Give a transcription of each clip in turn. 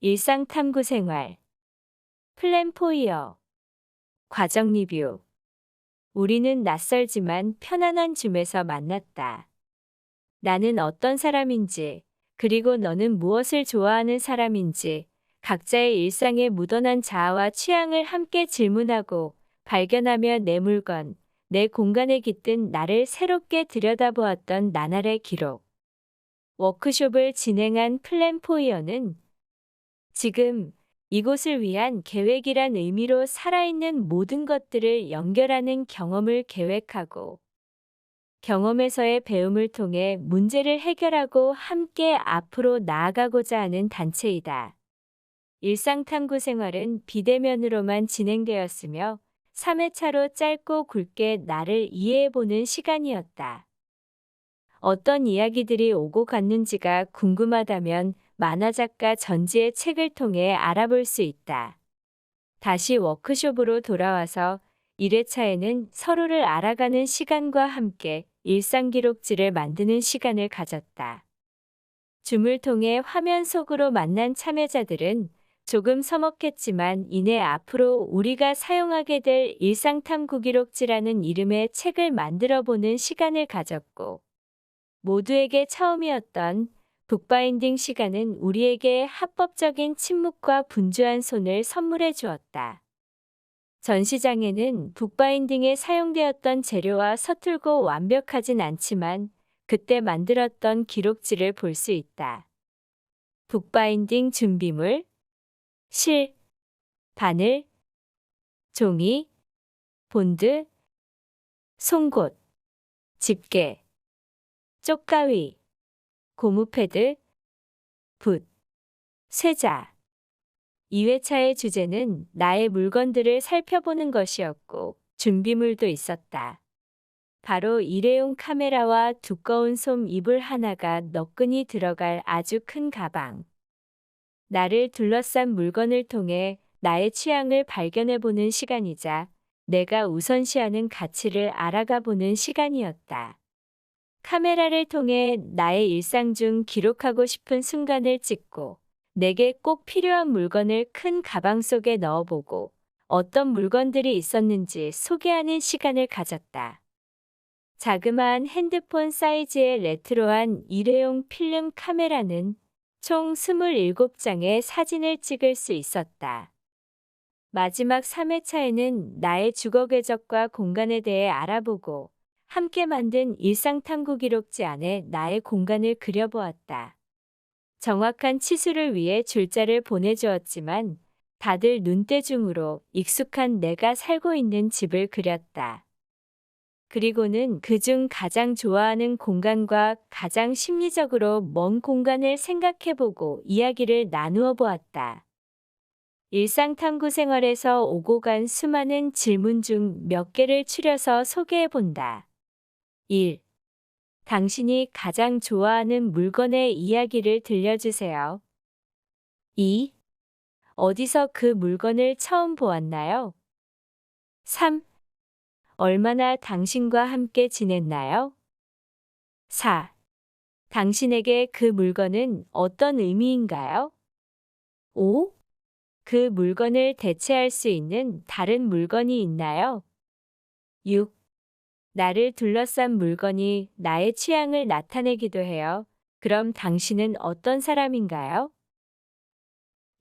일상 탐구 생활. 플랜 포이어. 과정 리뷰. 우리는 낯설지만 편안한 줌에서 만났다. 나는 어떤 사람인지, 그리고 너는 무엇을 좋아하는 사람인지, 각자의 일상에 묻어난 자아와 취향을 함께 질문하고 발견하며 내 물건, 내 공간에 깃든 나를 새롭게 들여다보았던 나날의 기록. 워크숍을 진행한 플랜 포이어는 지금 이곳을 위한 계획이란 의미로 살아있는 모든 것들을 연결하는 경험을 계획하고 경험에서의 배움을 통해 문제를 해결하고 함께 앞으로 나아가고자 하는 단체이다. 일상탐구 생활은 비대면으로만 진행되었으며 3회차로 짧고 굵게 나를 이해해보는 시간이었다. 어떤 이야기들이 오고 갔는지가 궁금하다면 만화작가 전지의 책을 통해 알아볼 수 있다. 다시 워크숍으로 돌아와서 1회차에는 서로를 알아가는 시간과 함께 일상 기록지를 만드는 시간을 가졌다. 줌을 통해 화면 속으로 만난 참여자들은 조금 서먹했지만 이내 앞으로 우리가 사용하게 될 일상탐구 기록지라는 이름의 책을 만들어 보는 시간을 가졌고 모두에게 처음이었던 북바인딩 시간은 우리에게 합법적인 침묵과 분주한 손을 선물해 주었다. 전시장에는 북바인딩에 사용되었던 재료와 서툴고 완벽하진 않지만 그때 만들었던 기록지를 볼 수 있다. 북바인딩 준비물, 실, 바늘, 종이, 본드, 송곳, 집게, 쪽가위, 고무패드, 붓, 쇠자. 2회차의 주제는 나의 물건들을 살펴보는 것이었고 준비물도 있었다. 바로 일회용 카메라와 두꺼운 솜 이불 하나가 너끈히 들어갈 아주 큰 가방. 나를 둘러싼 물건을 통해 나의 취향을 발견해보는 시간이자 내가 우선시하는 가치를 알아가 보는 시간이었다. 카메라를 통해 나의 일상 중 기록하고 싶은 순간을 찍고 내게 꼭 필요한 물건을 큰 가방 속에 넣어보고 어떤 물건들이 있었는지 소개하는 시간을 가졌다. 자그마한 핸드폰 사이즈의 레트로한 일회용 필름 카메라는 총 27장의 사진을 찍을 수 있었다. 마지막 3회차에는 나의 주거 궤적과 공간에 대해 알아보고 함께 만든 일상탐구 기록지 안에 나의 공간을 그려보았다. 정확한 치수를 위해 줄자를 보내주었지만 다들 눈대중으로 익숙한 내가 살고 있는 집을 그렸다. 그리고는 그중 가장 좋아하는 공간과 가장 심리적으로 먼 공간을 생각해보고 이야기를 나누어 보았다. 일상탐구 생활에서 오고 간 수많은 질문 중 몇 개를 추려서 소개해 본다. 1. 당신이 가장 좋아하는 물건의 이야기를 들려주세요. 2. 어디서 그 물건을 처음 보았나요? 3. 얼마나 당신과 함께 지냈나요? 4. 당신에게 그 물건은 어떤 의미인가요? 5. 그 물건을 대체할 수 있는 다른 물건이 있나요? 6. 나를 둘러싼 물건이 나의 취향을 나타내기도 해요. 그럼 당신은 어떤 사람인가요?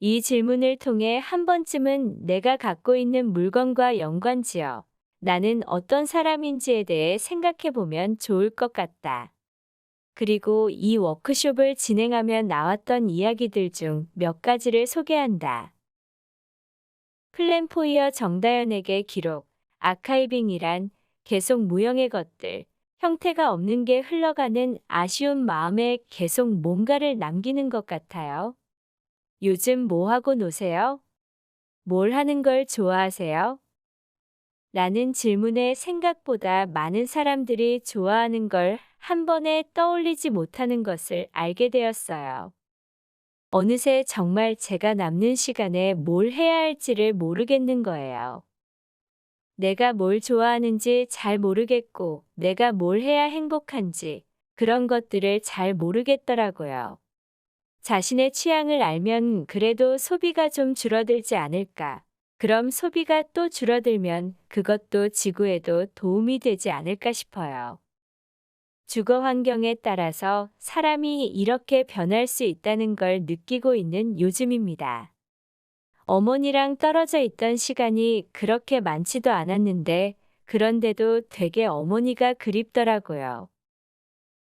이 질문을 통해 한 번쯤은 내가 갖고 있는 물건과 연관지어 나는 어떤 사람인지에 대해 생각해 보면 좋을 것 같다. 그리고 이 워크숍을 진행하며 나왔던 이야기들 중 몇 가지를 소개한다. 플랜포이어 정다연에게 기록, 아카이빙이란 계속 무형의 것들, 형태가 없는 게 흘러가는 아쉬운 마음에 계속 뭔가를 남기는 것 같아요. 요즘 뭐 하고 노세요? 뭘 하는 걸 좋아하세요? 라는 질문에 생각보다 많은 사람들이 좋아하는 걸 한 번에 떠올리지 못하는 것을 알게 되었어요. 어느새 정말 제가 남는 시간에 뭘 해야 할지를 모르겠는 거예요. 내가 뭘 좋아하는지 잘 모르겠고, 내가 뭘 해야 행복한지, 그런 것들을 잘 모르겠더라고요. 자신의 취향을 알면 그래도 소비가 좀 줄어들지 않을까. 그럼 소비가 또 줄어들면 그것도 지구에도 도움이 되지 않을까 싶어요. 주거 환경에 따라서 사람이 이렇게 변할 수 있다는 걸 느끼고 있는 요즘입니다. 어머니랑 떨어져 있던 시간이 그렇게 많지도 않았는데, 그런데도 되게 어머니가 그립더라고요.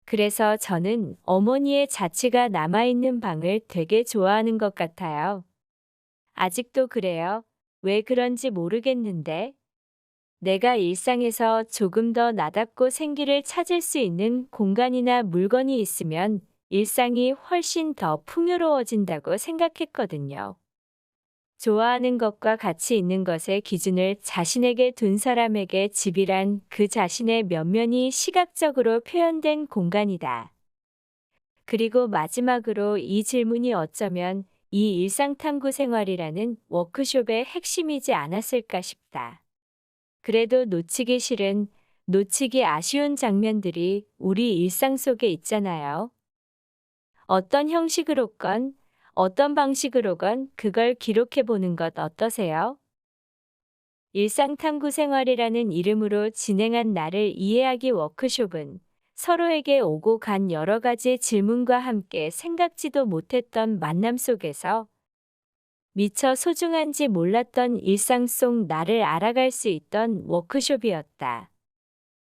그래서 저는 어머니의 자취가 남아있는 방을 되게 좋아하는 것 같아요. 아직도 그래요. 왜 그런지 모르겠는데. 내가 일상에서 조금 더 나답고 생기를 찾을 수 있는 공간이나 물건이 있으면 일상이 훨씬 더 풍요로워진다고 생각했거든요. 좋아하는 것과 같이 있는 것의 기준을 자신에게 둔 사람에게 집이란 그 자신의 면면이 시각적으로 표현된 공간이다. 그리고 마지막으로 이 질문이 어쩌면 이 일상탐구 생활이라는 워크숍의 핵심이지 않았을까 싶다. 그래도 놓치기 싫은, 놓치기 아쉬운 장면들이 우리 일상 속에 있잖아요. 어떤 형식으로건, 어떤 방식으로건 그걸 기록해 보는 것 어떠세요? 일상탐구 생활이라는 이름으로 진행한 나를 이해하기 워크숍은 서로에게 오고 간 여러 가지 질문과 함께 생각지도 못했던 만남 속에서 미처 소중한지 몰랐던 일상 속 나를 알아갈 수 있던 워크숍이었다.